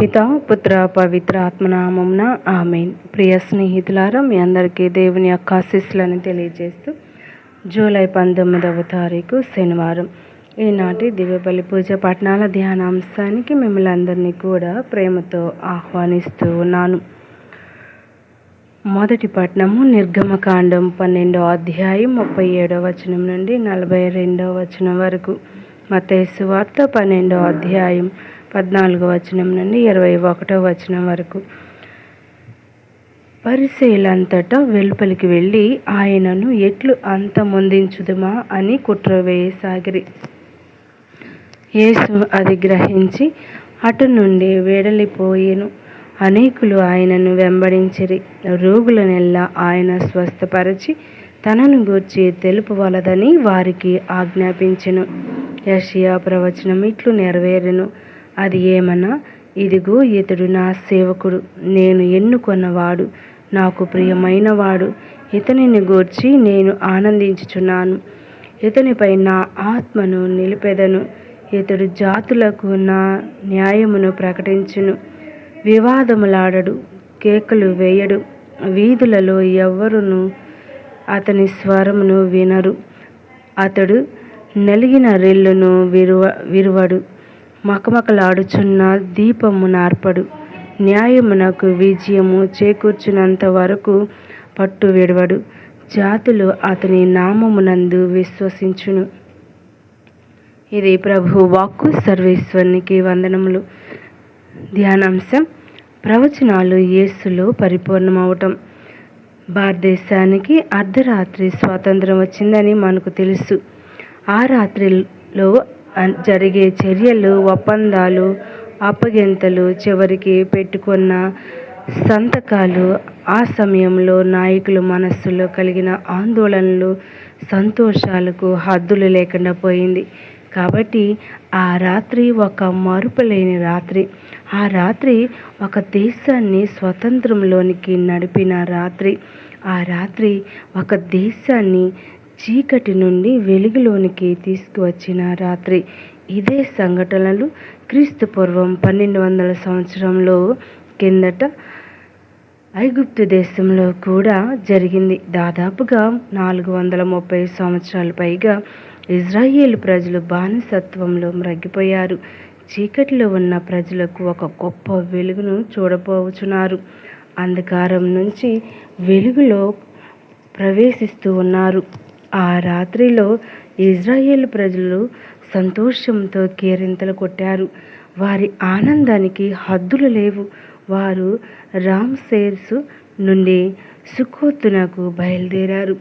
పిత పుత్ర పవిత్ర ఆత్మనామంన ఆమెన్. ప్రియ స్నేహితులారా మీ అందరికీ దేవుని యొక్క ఆశీస్సులను తెలియజేస్తూ జూలై పంతొమ్మిదవ తారీఖు శనివారం. ఈనాటి దివ్యబలి పూజ పట్టణాల ధ్యానాంశానికి మిమ్మల్ని అందరినీ కూడా ప్రేమతో ఆహ్వానిస్తూ ఉన్నాను. మొదటి పట్నము నిర్గమకాండం పన్నెండో అధ్యాయం ముప్పై ఏడో వచనం నుండి నలభై రెండో వచనం వరకు. మతేసు వార్త పన్నెండో అధ్యాయం పద్నాలుగో వచనం నుండి ఇరవై ఒకటో వచనం వరకు. పరిశీలంతటా వెలుపలికి వెళ్ళి ఆయనను ఎట్లు అంతమొందించుదుమా అని కుట్ర వేయసాగిరి. యేసు అది గ్రహించి అటు నుండి వేడలిపోయేను. అనేకులు ఆయనను వెంబడించిరి. రోగులనెల్లా ఆయన స్వస్థపరచి తనను గూర్చి తెలుపవలదని వారికి ఆజ్ఞాపించెను. యషియా ప్రవచనం ఇట్లు నెరవేరెను. అది ఏమన్నా? ఇదిగో ఇతడు నా సేవకుడు నేను ఎన్నుకొన్నవాడు నాకు ప్రియమైనవాడు. ఇతనిని గూర్చి నేను ఆనందించుచున్నాను. ఇతనిపై నా ఆత్మను నిలిపెదను. ఇతడు జాతులకు నా న్యాయమును ప్రకటించును. వివాదములాడడు కేకలు వేయడు. వీధులలో ఎవ్వరును అతని స్వరమును వినరు. అతడు నలిగిన రెల్లును విరువ విరువడు. మకమకలాడుచున్న దీపము నార్పడు. న్యాయమునకు విజయము చేకూర్చున్నంత వరకు పట్టు విడవడు. జాతులు అతని నామమునందు విశ్వసించును. ఇది ప్రభు వాక్కు సర్వేశ్వరునికి వందనములు. ధ్యానాంశం ప్రవచనాలు యేసులో పరిపూర్ణమవటం. భారతదేశానికి అర్ధరాత్రి స్వాతంత్రం వచ్చిందని మనకు తెలుసు. ఆ రాత్రిలో జరిగే చర్యలు ఒప్పందాలు అప్పగింతలు చివరికి పెట్టుకున్న సంతకాలు ఆ సమయంలో నాయకుల మనస్సులో కలిగిన ఆందోళనలు సంతోషాలకు హద్దులు లేకుండా పోయింది. కాబట్టి ఆ రాత్రి ఒక మరుపులేని రాత్రి. ఆ రాత్రి ఒక దేశాన్ని స్వతంత్రంలోనికి నడిపిన రాత్రి. ఆ రాత్రి ఒక దేశాన్ని చీకటి నుండి వెలుగులోనికి తీసుకువచ్చిన రాత్రి. ఇదే సంఘటనలు క్రీస్తు పూర్వం పన్నెండు వందల సంవత్సరంలో కిందట ఐగుప్తు దేశంలో కూడా జరిగింది. దాదాపుగా నాలుగు వందల ముప్పై సంవత్సరాలు పైగా ఇజ్రాయేల్ ప్రజలు బానిసత్వంలో మ్రగ్గిపోయారు చీకటిలో ఉన్న ప్రజలకు ఒక గొప్ప వెలుగును చూడబోచున్నారు. అంధకారం నుంచి వెలుగులో ప్రవేశిస్తూ ఉన్నారు. ఆ రాత్రిలో ఇజ్రాయేల్ ప్రజలు సంతోషంతో కేరింతలు కొట్టారు. వారి ఆనందానికి హద్దులు లేవు. వారు రామ్సేర్సు నుండి సుకోత్తునకు బయలుదేరారు.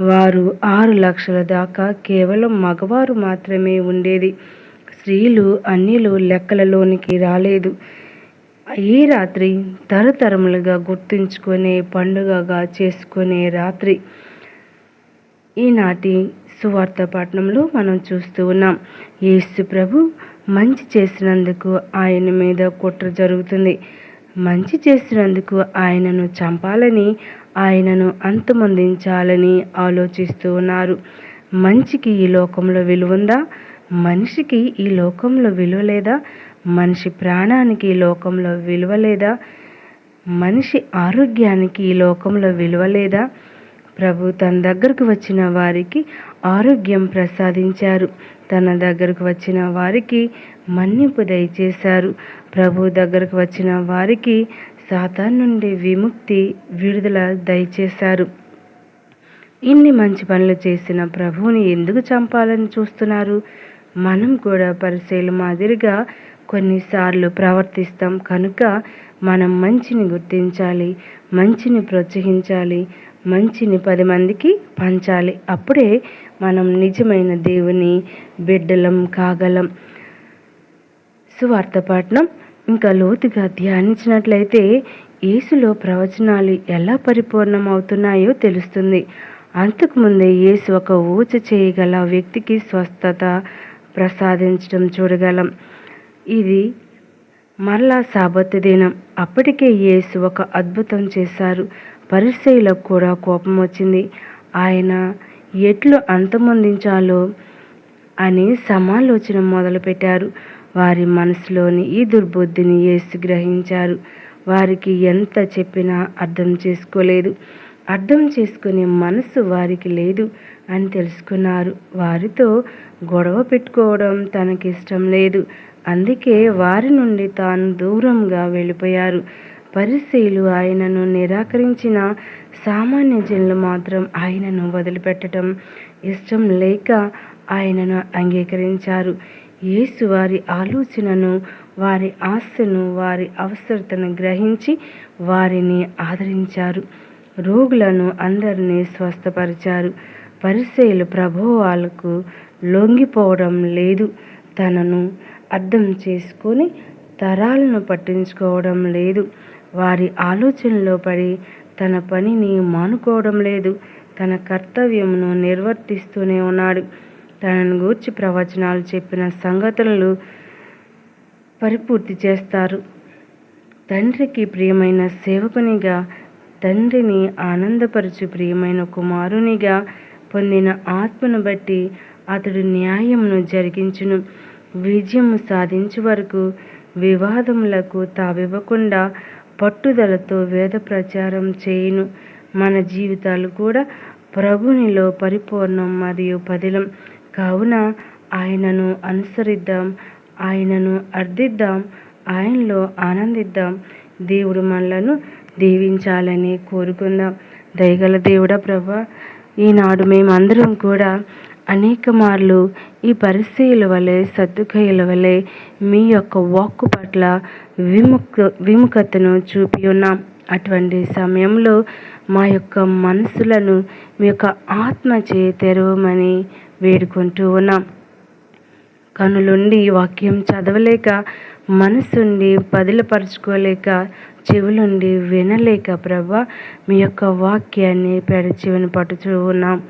వారు ఆరు లక్షల దాకా కేవలం మగవారు మాత్రమే ఉండేది. స్త్రీలు అన్నిలు లెక్కలలోనికి రాలేదు. ఈ రాత్రి తరతరములుగా గుర్తుంచుకునే పండుగగా చేసుకునే రాత్రి ఈనాటి సువార్త పట్టణంలో మనం చూస్తూ ఉన్నాం. యేసు ప్రభు మంచి చేసినందుకు ఆయన మీద కుట్ర జరుగుతుంది. మంచి చేసినందుకు ఆయనను చంపాలని ఆయనను అంతమొందించాలని ఆలోచిస్తూ ఉన్నారు. మంచికి ఈ లోకంలో విలువ మనిషికి ఈ లోకంలో విలువ లేదా? మనిషి ప్రాణానికి ఈ లోకంలో విలువ లేదా? మనిషి ఆరోగ్యానికి ఈ లోకంలో విలువ లేదా? ప్రభు తన దగ్గరకు వచ్చిన వారికి ఆరోగ్యం ప్రసాదించారు. తన దగ్గరకు వచ్చిన వారికి మన్నింపు దయచేశారు. ప్రభు దగ్గరకు వచ్చిన వారికి సాతాన్ నుండి విముక్తి విడుదల దయచేశారు. ఇన్ని మంచి పనులు చేసిన ప్రభువుని ఎందుకు చంపాలని చూస్తున్నారు? మనం కూడా పరిశీలి మాదిరిగా కొన్నిసార్లు ప్రవర్తిస్తాం. కనుక మనం మంచిని గుర్తించాలి మంచిని ప్రోత్సహించాలి మంచిని పది మందికి పంచాలి. అప్పుడే మనం నిజమైన దేవుని బిడ్డలం కాగలం. సువార్త పట్నం ఇంకా లోతుగా ధ్యానించినట్లయితే యేసులో ప్రవచనాలు ఎలా పరిపూర్ణం అవుతున్నాయో తెలుస్తుంది అంతకుముందే యేసు ఒక ఊచ చేయగల వ్యక్తికి స్వస్థత ప్రసాదించడం చూడగలం. ఇది మరలా సాబత్ దినం. అప్పటికే యేసు ఒక అద్భుతం చేశారు. పరిశైలకు కూడా కోపం వచ్చింది. ఆయన ఎట్లు అంతమొందించాలో అని సమాలోచన మొదలుపెట్టారు. వారి మనసులోని ఈ దుర్బుద్ధిని యేసు గ్రహించారు. వారికి ఎంత చెప్పినా అర్థం చేసుకోలేదు. అర్థం చేసుకునే మనసు వారికి లేదు అని తెలుసుకున్నారు. వారితో గొడవ పెట్టుకోవడం తనకిష్టం లేదు. అందుకే వారి నుండి తాను దూరంగా వెళ్ళిపోయారు. పరిశీలు ఆయనను నిరాకరించిన సామాన్య జనులు మాత్రం ఆయనను వదిలిపెట్టడం ఇష్టం లేక ఆయనను అంగీకరించారు. యేసు వారి ఆలోచనను వారి ఆశను వారి అవసరతను గ్రహించి వారిని ఆదరించారు. రోగులను అందరినీ స్వస్థపరిచారు. పరిశీలు ప్రభావాలకు లొంగిపోవడం లేదు. తనను అర్థం చేసుకొని తరాలను పట్టించుకోవడం లేదు. వారి ఆలోచనలో పడి తన పనిని మానుకోవడం లేదు. తన కర్తవ్యమును నిర్వర్తిస్తూనే ఉన్నాడు. తనను గూర్చి ప్రవచనాలు చెప్పిన సంగతులను పరిపూర్తి చేస్తారు. తండ్రికి ప్రియమైన సేవకునిగా తండ్రిని ఆనందపరచు ప్రియమైన కుమారునిగా పొందిన ఆత్మను బట్టి అతడు న్యాయమును జరిగించును. విజయము సాధించే వరకు వివాదములకు తావివ్వకుండా పట్టుదలతో వేద ప్రచారం చేయును. మన జీవితాలు కూడా ప్రభునిలో పరిపూర్ణం మరియు పదిలం. కావున ఆయనను అనుసరిద్దాం ఆయనను అర్థిద్దాం ఆయనలో ఆనందిద్దాం. దేవుడు మనలను దీవించాలని కోరుకుందాం. దయగల దేవుడా ప్రభా ఈనాడు మేమందరం కూడా అనేక మార్లు ఈ పరిస్థితుల వలె సర్దుకయ్యల వలె మీ యొక్క వాక్కు పట్ల విముఖ విముఖతను చూపి ఉన్నాం. అటువంటి సమయంలో మా యొక్క మనసులను మీ యొక్క ఆత్మచే తెరవమని వేడుకుంటూ ఉన్నాం. కనులుండి వాక్యం చదవలేక మనసుండి పదిలపరుచుకోలేక చెవులుండి వినలేక ప్రభా మీ యొక్క వాక్యాన్ని పెడచెవిని పట్టుచూ ఉన్నాం.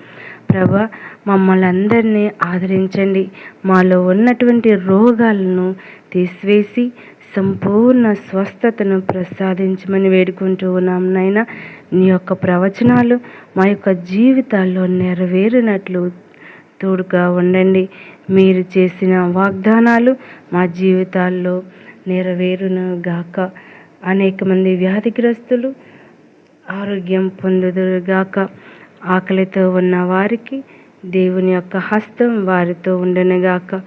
ప్రభా మమ్మల్ని అందరినీ ఆదరించండి. మాలో ఉన్నటువంటి రోగాలను తీసివేసి సంపూర్ణ స్వస్థతను ప్రసాదించమని వేడుకుంటూ ఉన్నాం నాయన. నీ యొక్క ప్రవచనాలు మా యొక్క జీవితాల్లో నెరవేరినట్లు తోడుగా ఉండండి. మీరు చేసిన వాగ్దానాలు మా జీవితాల్లో నెరవేరును గాక అనేక మంది వ్యాధిగ్రస్తులు ఆరోగ్యం పొందుదురుగాక. ఆకలితో ఉన్న వారికి దేవుని యొక్క హస్తం వారితో ఉండనుగాక.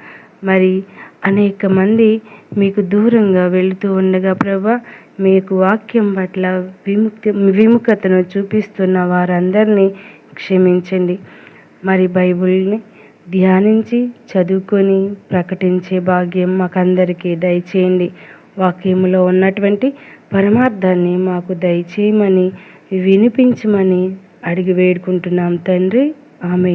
మరి అనేక మంది మీకు దూరంగా వెళుతూ ఉండగా ప్రభా మీకు వాక్యం పట్ల విముక్తి విముఖతను చూపిస్తున్న వారందరినీ క్షమించండి. మరి బైబిల్ని ధ్యానించి చదువుకొని ప్రకటించే భాగ్యం మాకందరికీ దయచేయండి. వాక్యములో ఉన్నటువంటి పరమార్థాన్ని మాకు దయచేయమని వినిపించమని అడిగి వేడుకుంటున్నాం తండ్రి. ఆమె